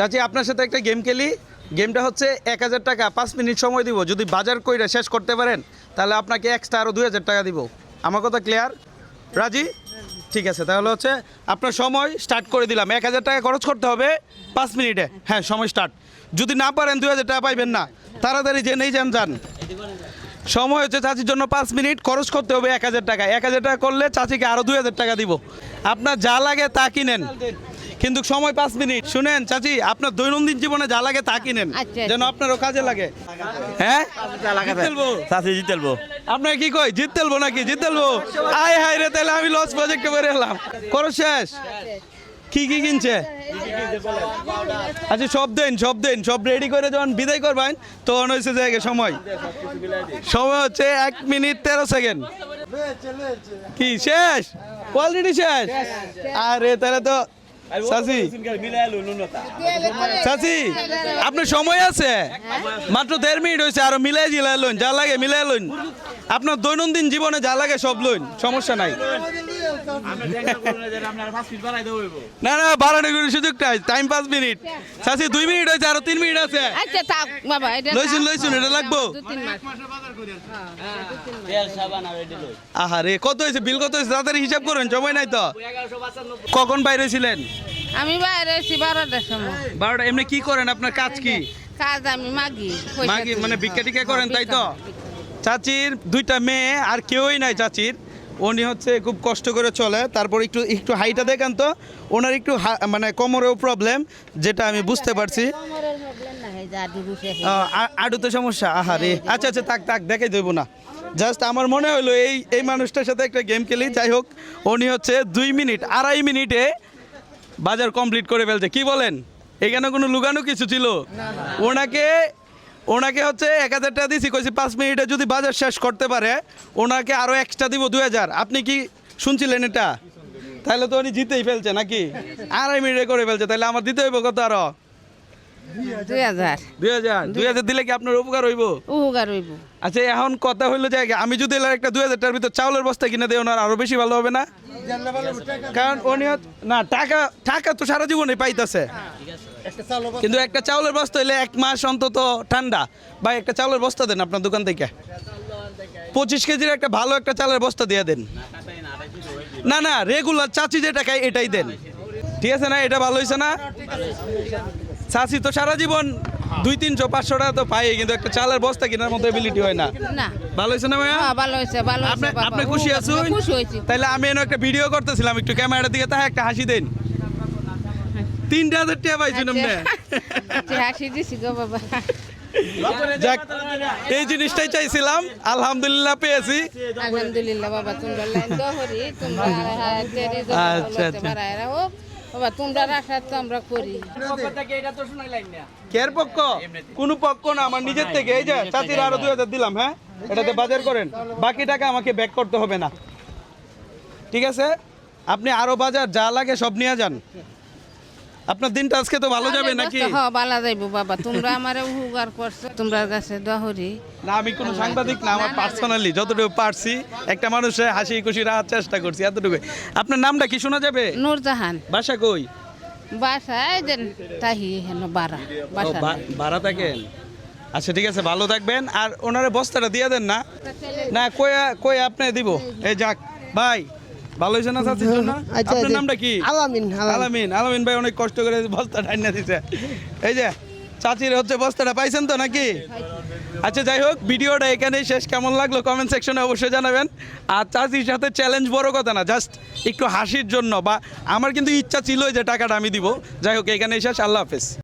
চাচি, আপনার সাথে একটা গেম খেলি। গেমটা হচ্ছে এক হাজার টাকা, পাঁচ মিনিট সময় দিব। যদি বাজার কইরা শেষ করতে পারেন, তাহলে আপনাকে এক্সট্রা আরও দুই হাজার টাকা দিব। আমার কথা ক্লিয়ার রাজি? ঠিক আছে, তাহলে হচ্ছে আপনার সময় স্টার্ট করে দিলাম। এক হাজার টাকা খরচ করতে হবে পাঁচ মিনিটে। হ্যাঁ সময় স্টার্ট যদি না পারেন দুই হাজার টাকা পাইবেন না। তাড়াতাড়ি যে নেই যান যান। সময় হচ্ছে চাচির জন্য পাঁচ মিনিট, খরচ করতে হবে এক হাজার টাকা। এক হাজার টাকা করলে চাচিকে আরও দুই হাজার টাকা দিব। আপনার যা লাগে তা কিনেন। কিন্তু সময় পাঁচ মিনিট। শুনেন চাচি আপনার দৈনন্দিন জীবনে যা লাগে তা কিনেন। আচ্ছা, যেন আপনারও কাজে লাগে। হ্যাঁ? জিতেলবো? চাষি জিতেলবো আপনার কি কই জিতেলবো নাকি? জিতেলবো আয় হায় রে তাহলে আমি লস প্রজেক্টে করে এলাম। করো শেষ। কি কি কিনছে? আচ্ছা সব দেন সব দেন সব রেডি করে যখন বিদায় করবেন তখন হয়েছে জায়গা সময়। সময় হচ্ছে এক মিনিট তেরো সেকেন্ড। কি শেষ? অলরেডি শেষ। আরে তাহলে তো চাচি চাচি আপনার সময় আছে? মাত্র দেড় মিনিট হয়েছে আরও মিলাই জিলাই লইন যা লাগে মিলাই লইন। আপনার দৈনন্দিন জীবনে যা লাগে সব লইন সমস্যা নাই। না না বাড়ানো করে সুযোগ নাই টাইম পাঁচ মিনিট। চাচি দুই মিনিট হয়েছে আরও তিন মিনিট আছে। আচ্ছা এটা লইছুন লইছুন এটা লাগবো? দু তিন আহারে কত হয়েছে বিল কত হয়েছে তাড়াতাড়ি হিসাব করেন সময় নাই তো। কখন বাইরে ছিলেন? আমি বাইরে এসেছি বারোটার সময়। বারোটা এমনি কি করেন? আপনার কাজ কি? কাজ আমি মাগি মাগি মানে ভিক্ষা টিক্ষা করেন তাই তো। চাচির দুইটা মেয়ে আর কেউই নাই চাচির। উনি হচ্ছে খুব কষ্ট করে চলে। তারপর একটু একটু হাইটা দেখেন তো। ওনার একটু হা- মানে কোমরেও প্রবলেম যেটা আমি বুঝতে পারছি। আছে। আডুতে সমস্যা? আহারে আচ্ছা আচ্ছা তাক তাক দেখাই দেবো না। জাস্ট আমার মনে হলো এই এই মানুষটার সাথে একটা গেম খেলি। যাই হোক উনি হচ্ছে দুই মিনিট আড়াই মিনিটে বাজার কমপ্লিট করে ফেলছে। কি বলেন? এখানে কোনো লুকানো কিছু ছিল? ওনাকে ওনাকে হচ্ছে এক হাজার টাকা দিয়েছি কইছি পাঁচ মিনিটে যদি বাজার শেষ করতে পারে ওনাকে আরও এক্সট্রা দিব দুই হাজার। আপনি কি শুনছিলেন এটা? তাহলে তো উনি জিতেই ফেলছে নাকি? আড়াই মিনিটে করে ফেলছে তাহলে আমার দিতে হইব কত আরও? দুই হাজার। দুই হাজার। দুই হাজার দিলে কি আপনার উপকার হইব? উপকার হইব। আচ্ছা এখন কথা হইল যে আমি যদি একটা দুই হাজার টাকার ভিতর চাউলের বস্তা কিনে দেয় ওনার আরও বেশি ভালো হবে না? কারণ উনি না টাকা টাকা তো সারা জীবনে পাইতেছে। কিন্তু একটা চাউলের বস্তা হইলে এক মাস অন্তত ঠান্ডা। বা একটা চাউলের বস্তা দেন আপনার দোকান থেকে। পঁচিশ কেজির একটা ভালো একটা চালের বস্তা দিয়ে দেন। না না রেগুলার চাচি যেটা খাই এটাই দেন। ঠিক আছে না? এটা ভালো হয়েছে না? চাচি তো সারা জীবন দুই তিনশো পাঁচশো টাকা তো পাই কিন্তু একটা চালের বস্তা কেনার মতো এবিলিটি হয় না। না। ভালো হয়েছে না ভাইয়া? হ্যাঁ, ভালো হয়েছে ভালো হয়েছে আপনি আপনি খুশি ও, আছেন? খুশি হয়েছি। তাহলে আমি এনে একটা ভিডিও করতেছিলাম একটু ক্যামেরার দিকে তাহলে একটা হাসি দেন। তিনটা হাজার টাকা পাইছি আপনি? আচ্ছা, হাসি দিছি গো বাবা। যাক এই জিনিসটাই চাইছিলাম আলহামদুলিল্লাহ পেয়েছি। আলহামদুলিল্লাহ বাবা তোমরা লাইন দহরি তোমরা হাতের আচ্ছা, আচ্ছা। বাবা, তোমরা রাখা তো আমরা করি। কের পক্ষ? কোন পক্ষ না, আমার নিজের থেকে। এই যে, চাচির আরও দুই হাজার দিলাম হ্যাঁ? এটাতে বাজার করেন। বাকি টাকা আমাকে ব্যাক করতে হবে না। ঠিক আছে? আপনি আরও বাজার, যা লাগে সব নিয়ে যান। আপনার দিনটা আজকে তো ভালো যাবে নাকি? হ্যাঁ ভালো যাইবো বাবা। তোমরা আমারে উপকার করছ তোমরা কাছে দহরি। না আমি কোনো সাংবাদিক না আমার পার্সোনালি যতটুকু পারছি একটা মানুষের হাসি খুশি রাখার চেষ্টা করছি এতটুকু আপনার নামটা কি শোনা যাবে? নূরজাহান। বাসা কই? বাসায় দেন তাহি হেন বাড়া ও, বাসা বা- থাকেন? আচ্ছা ঠিক আছে ভালো থাকবেন। আর ওনারে বস্তাটা দিয়ে দেন না। না কই কই আপনি দিব? এই যাক ভাই। ভালো হয়েছে না চাচির জন্য আচ্ছা, আপনার আচ্ছা। নামটা কি? আলামিন, আলামিন। আলামিন ভাই অনেক কষ্ট করে বস্তা দিছে। এই যে চাচির হচ্ছে বস্তাটা পাইছেন তো নাকি? আচ্ছা যাই হোক ভিডিওটা এখানেই শেষ। কেমন লাগল কমেন্ট সেকশনে অবশ্যই জানাবেন। আর চাচির সাথে চ্যালেঞ্জ বড় কথা না জাস্ট একটু হাসির জন্য বা আমার কিন্তু ইচ্ছা ছিল যে টাকাটা আমি দিব। যাই হোক এখানেই শেষ। আল্লাহ হাফেজ।